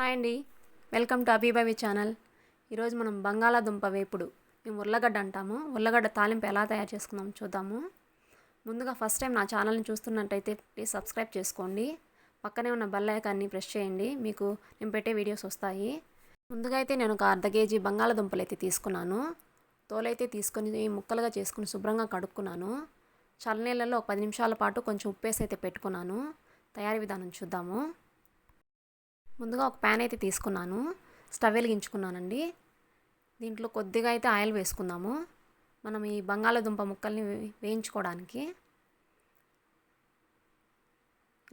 Hi అండి. Welcome to అభిభవి channel. ఈరోజు మనం బంగాళాదుంప వేపుడు. మేము ఉర్లగడ్డ అంటాము. ఉర్లగడ్డ తాలింపు ఎలా తయారు చేసుకుందాం చూద్దాము. ముందుగా ఫస్ట్ టైం నా ఛానల్ని చూస్తున్నట్టయితే ప్లీజ్ సబ్స్క్రైబ్ చేసుకోండి. పక్కనే ఉన్న బెల్ ఐకాన్ని ప్రెస్ చేయండి. మీకు నేను పెట్టే వీడియోస్ వస్తాయి. ముందుగా అయితే నేను ఒక అర్ధ కేజీ బంగాళాదుంపలు అయితే తీసుకున్నాను. తోలైతే తీసుకొని ముక్కలుగా చేసుకుని శుభ్రంగా కడుక్కున్నాను. చల్లనీళ్ళలో ఒక పది నిమిషాల పాటు కొంచెం ఉప్పేసి అయితే పెట్టుకున్నాను. తయారీ విధానం చూద్దాము. ముందుగా ఒక ప్యాన్ అయితే తీసుకున్నాను. స్టవ్ వెలిగించుకున్నానండి. దీంట్లో కొద్దిగా అయితే ఆయిల్ వేసుకుందాము. మనం ఈ బంగాళదుంప ముక్కల్ని వేయించుకోవడానికి.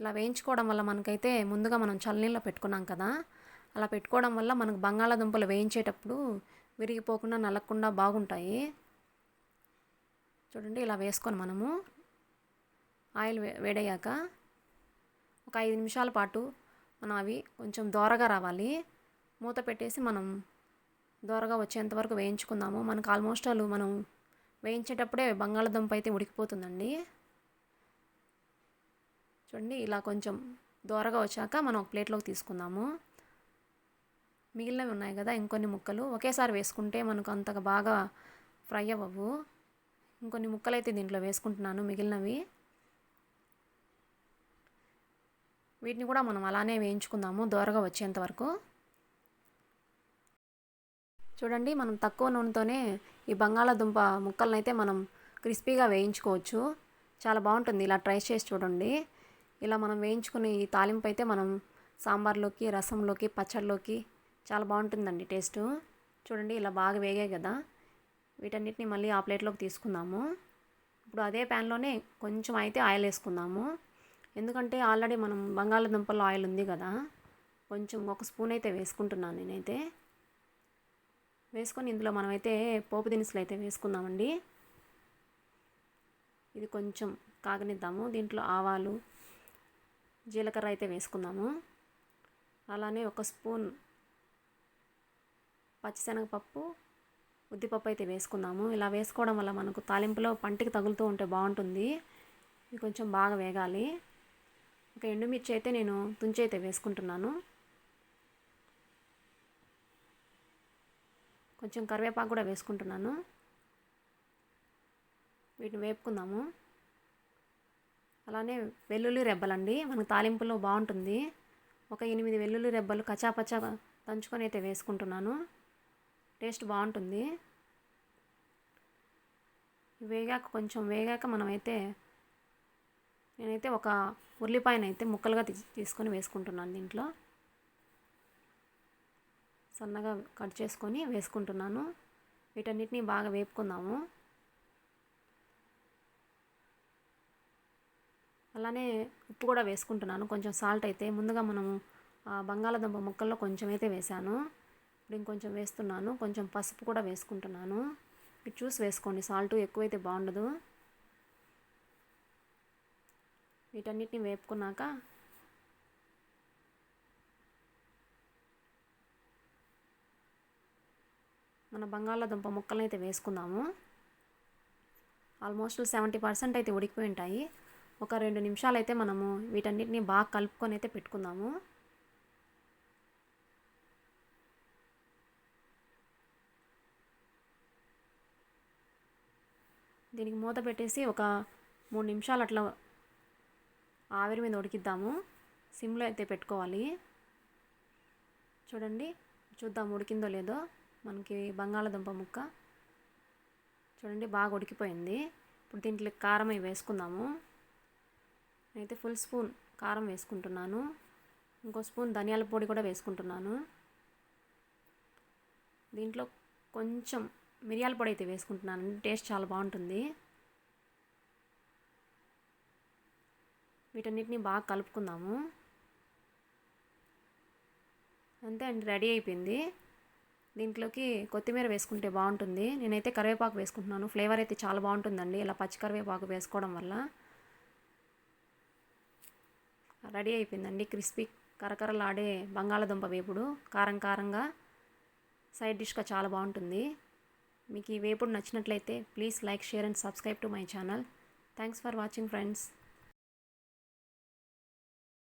ఇలా వేయించుకోవడం వల్ల మనకైతే ముందుగా మనం చల్లనీళ్ళలో పెట్టుకున్నాం కదా అలా పెట్టుకోవడం వల్ల మనకు బంగాళదుంపలు వేయించేటప్పుడు విరిగిపోకుండా నలగకుండా బాగుంటాయి. చూడండి ఇలా వేసుకొని మనము ఆయిల్ వేడయ్యాక ఒక ఐదు నిమిషాల పాటు మనం అవి కొంచెం దోరగా రావాలి. మూత పెట్టేసి మనం దోరగా వచ్చేంత వరకు వేయించుకుందాము. మనకు ఆల్మోస్ట్ ఆల్ మనం వేయించేటప్పుడే బంగాళదుంప అయితే ఉడికిపోతుందండి. చూడండి ఇలా కొంచెం దోరగా వచ్చాక మనం ఒక ప్లేట్లోకి తీసుకుందాము. మిగిలినవి ఉన్నాయి కదా ఇంకొన్ని ముక్కలు. ఒకేసారి వేసుకుంటే మనకు అంతగా బాగా ఫ్రై అవ్వవు. ఇంకొన్ని ముక్కలు అయితే దీంట్లో వేసుకుంటున్నాను మిగిలినవి. వీటిని కూడా మనం అలానే వేయించుకుందాము దోరగా వచ్చేంత వరకు. చూడండి మనం తక్కువ నూనెతోనే ఈ బంగాళాదుంప ముక్కలనైతే మనం క్రిస్పీగా వేయించుకోవచ్చు. చాలా బాగుంటుంది ఇలా ట్రై చేసి చూడండి. ఇలా మనం వేయించుకుని ఈ తాలింపు అయితే మనం సాంబార్లోకి రసంలోకి పచ్చడిలోకి చాలా బాగుంటుందండి టేస్ట్. చూడండి ఇలా బాగా వేగాయి కదా. వీటన్నిటిని మళ్ళీ ఆ ప్లేట్లోకి తీసుకుందాము. ఇప్పుడు అదే ప్యాన్లోనే కొంచెం అయితే ఆయిల్ వేసుకుందాము ఎందుకంటే ఆల్రెడీ మనం బంగాళదుంపల్లో ఆయిల్ ఉంది కదా కొంచెం ఒక స్పూన్ అయితే వేసుకుంటున్నాను నేనైతే. వేసుకొని ఇందులో మనమైతే పోపు దినుసులు అయితే వేసుకుందామండి. ఇది కొంచెం కాగనిద్దాము. దీంట్లో ఆవాలు జీలకర్ర అయితే వేసుకుందాము. అలానే ఒక స్పూన్ పచ్చిశనగపప్పు ఉద్దిపప్పు అయితే వేసుకుందాము. ఇలా వేసుకోవడం వల్ల మనకు తాలింపులో పంటికి తగులుతూ ఉంటే బాగుంటుంది. ఇది కొంచెం బాగా వేగాలి. ఒక ఎండుమిర్చి అయితే నేను తుంచి అయితే వేసుకుంటున్నాను. కొంచెం కరివేపాకు కూడా వేసుకుంటున్నాను. వీటిని వేపుకుందాము. అలానే వెల్లుల్లి రెబ్బలండి మనకు తాలింపులో బాగుంటుంది. ఒక ఎనిమిది వెల్లుల్లి రెబ్బలు కచాపచా దంచుకొని అయితే వేసుకుంటున్నాను. టేస్ట్ బాగుంటుంది. వేగాక కొంచెం వేగాక మనమైతే నేనైతే ఒక ఉల్లిపాయనైతే ముక్కలుగా తీసుకొని వేసుకుంటున్నాను దీంట్లో. సన్నగా కట్ చేసుకొని వేసుకుంటున్నాను. వీటన్నిటిని బాగా వేపుకుందాము. అలానే ఉప్పు కూడా వేసుకుంటున్నాను. కొంచెం సాల్ట్ అయితే ముందుగా మనము బంగాళాదుంప ముక్కల్లో కొంచెం అయితే వేసాను ఇప్పుడు ఇంకొంచెం వేస్తున్నాను. కొంచెం పసుపు కూడా వేసుకుంటున్నాను. ఇది చూసి వేసుకోండి. సాల్ట్ ఎక్కువైతే బాగుండదు. వీటన్నిటిని వేపుకున్నాక మన బంగాళాదుంప ముక్కలను అయితే వేసుకుందాము. ఆల్మోస్ట్ సెవెంటీ పర్సెంట్ అయితే ఉడికిపోయి ఉంటాయి. ఒక రెండు నిమిషాలు అయితే మనము వీటన్నిటిని బాగా కలుపుకొని అయితే పెట్టుకుందాము. దీనికి మూత పెట్టేసి ఒక మూడు నిమిషాలు అట్లా ఆవిరి మీద ఉడికిద్దాము. సిమ్లో అయితే పెట్టుకోవాలి. చూడండి చూద్దాం ఉడికిందో లేదో. మనకి బంగాళదుంప ముక్క. చూడండి బాగా ఉడికిపోయింది. ఇప్పుడు దీంట్లో కారం అవి వేసుకుందాము. అయితే ఫుల్ స్పూన్ కారం వేసుకుంటున్నాను. ఇంకో స్పూన్ ధనియాల పొడి కూడా వేసుకుంటున్నాను. దీంట్లో కొంచెం మిరియాల పొడి అయితే వేసుకుంటున్నాను. టేస్ట్ చాలా బాగుంటుంది. వీటన్నిటిని బాగా కలుపుకుందాము. అంతే అండి రెడీ అయిపోయింది. దీంట్లోకి కొత్తిమీర వేసుకుంటే బాగుంటుంది. నేనైతే కరివేపాకు వేసుకుంటున్నాను. ఫ్లేవర్ అయితే చాలా బాగుంటుందండి. ఇలా పచ్చి కరివేపాకు వేసుకోవడం వల్ల. రెడీ అయిపోయిందండి. క్రిస్పీ కరకరలాడే బంగాళదుంప వేపుడు. కారం కారంగా సైడ్ డిష్గా చాలా బాగుంటుంది. మీకు ఈ వేపుడు నచ్చినట్లయితే please like share and subscribe to my channel. Thanks for watching friends.